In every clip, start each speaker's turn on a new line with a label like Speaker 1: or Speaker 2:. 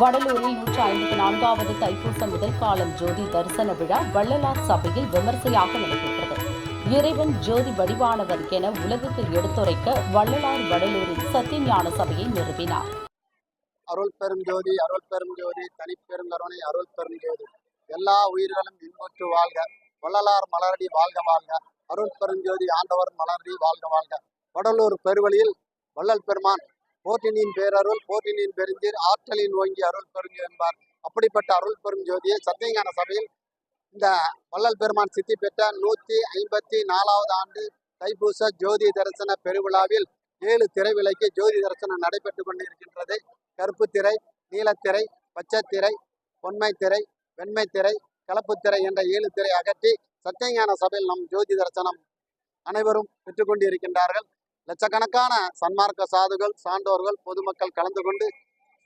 Speaker 1: வடலூரில் நூற்று ஐம்பத்தி நான்காவது தைப்பூச முதல் காலம் ஜோதி தரிசன விழா வள்ளலார் சபையில் விமர்சையாக நடைபெற்றது இறைவன் ஜோதி வடிவானவர் என உலகுக்கு எடுத்துரைக்க வள்ளலார் வடலூரில் சத்தியஞான சபையை நிறுவினார்.
Speaker 2: அருள் பெரும் ஜோதி அருள் பெரும் ஜோதி தனிப்பெருங்கருணை அருள் பெரும் ஜோதி. எல்லா உயிர்களும் இன்புற்று வாழ்க. வள்ளலார் மலரடி வாழ்க வாழ்க. அருள் பெருஞ்சோதி ஆண்டவர் மலரடி வாழ்க வாழ்க. வடலூர் பெருவழியில் வள்ளல் பெருமான் போற்றினின் பேரருள் போற்றினின் பெருந்தீர் ஆற்றலின் ஓங்கி அருள் பெருங்கு என்பார். அப்படிப்பட்ட அருள் பெரும் ஜோதியை சத்தியஞான சபையில் இந்த வள்ளல் பெருமான் சித்தி பெற்ற நூத்தி ஐம்பத்தி நாலாவது ஆண்டு தைப்பூச ஜோதி தரிசன பெருவிழாவில் ஏழு திரைவிலைக்கு ஜோதி தரிசனம் நடைபெற்று கொண்டிருக்கின்றது. கருப்பு திரை நீலத்திரை பச்சைத்திரை பொன்மை திரை வெண்மை திரை கலப்பு திரை என்ற ஏழு திரை அகற்றி சத்தியஞான சபையில் நம் ஜோதி தரிசனம் அனைவரும் பெற்றுக்கொண்டிருக்கின்றார்கள் லட்சக்கணக்கான சன்மார்க்க சாதுகள் சான்றோர்கள் பொதுமக்கள் கலந்து கொண்டு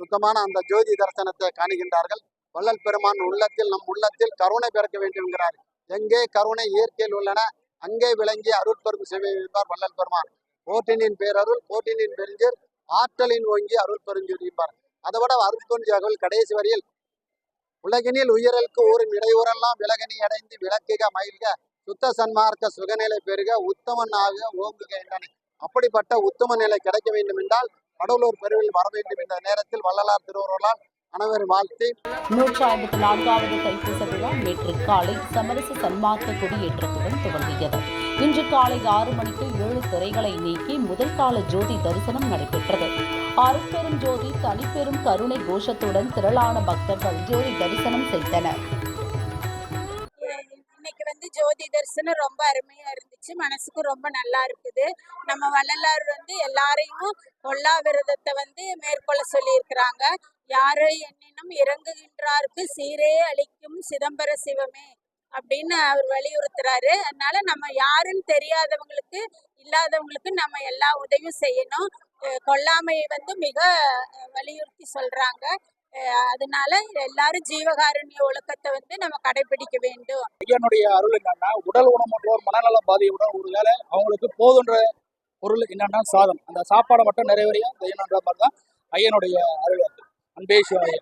Speaker 2: சுத்தமான அந்த ஜோதி தரிசனத்தை காணுகின்றார்கள். வள்ளல் பெருமான் உள்ளத்தில் நம் உள்ளத்தில் கருணை பிறக்க வேண்டும் என்கிறார் எங்கே கருணை இயற்கையில் உள்ளன அங்கே விளங்கி அருட்பெரும் செய்வார் வள்ளல் பெருமான். போற்றினின் பேரருள் போற்றினின் பெருஞ்சர் ஆற்றலின் ஓங்கி அருள் பெருஞ்சீர் அதை விட அருட்பெருஞ்சகல் கடைசி வரியில் உலகினில் உயிரலுக்கு ஊரும் இடையூறெல்லாம் விலகனி அடைந்து விளக்குக மயில்க சுத்த சன்மார்க்க சுகநிலை பெருக உத்தமனாக ஓங்குக என்றனை. அப்படிப்பட்ட உத்தம நிலை கிடைக்க வேண்டும் என்றால் கடலூர் பெருவில் வர வேண்டும் என்ற நேரத்தில் வள்ளலார் திருவருளால் அனைவரும் வாழ்த்தி
Speaker 1: நூற்று ஐம்பத்தி நான்காவது தைப்பூச விழா நேற்று காலை சமரச சன்மார்க்க கொடியேற்றத்துடன் துவங்கியது. இன்று காலை ஆறு மணிக்கு ஏழு திரைகளை நீக்கி முதல் கால ஜோதி தரிசனம் நடைபெற்றது. அருட்பெரும் ஜோதி தனிப்பெரும் கருணை கோஷத்துடன் திரளான பக்தர்கள் ஜோதி தரிசனம் செய்தனர்.
Speaker 3: தரிசனம் ரொம்ப அருமையா இருந்துச்சு. மனசுக்கு ரொம்ப நல்லா இருக்குது. நம்ம வள்ளலார் வந்து எல்லாரையும் கொல்லா விரதத்தை வந்து மேற்கொள்ள சொல்லியிருக்கிறாங்க. யாரை எண்ணினும் இறங்குகின்றார்க்கு சீரே அளிக்கும் சிதம்பர சிவமே அப்படின்னு அவர் வலியுறுத்துறாரு. அதனால நம்ம யாருன்னு தெரியாதவங்களுக்கு இல்லாதவங்களுக்கு நம்ம எல்லா உதவியும் செய்யணும். அஹ் கொல்லாமையை வந்து மிக வலியுறுத்தி சொல்றாங்க. அதனால எல்லாரும் ஜீவகாருண்ய ஒழுக்கத்தை வந்து நம்ம கடைபிடிக்க வேண்டும்.
Speaker 4: ஐயனுடைய அருள் என்னன்னா உடல் ஊனமுற்றோர் மனநலம் பாதியுடன் ஒரு வேளை அவங்களுக்கு போதுன்ற பொருள் என்னன்னா சாதம். அந்த சாப்பாடை மட்டும் நிறைவேறிய? செய்யணுன்ற மாதிரி தான் ஐயனுடைய அருள் அன்பே சிவாய.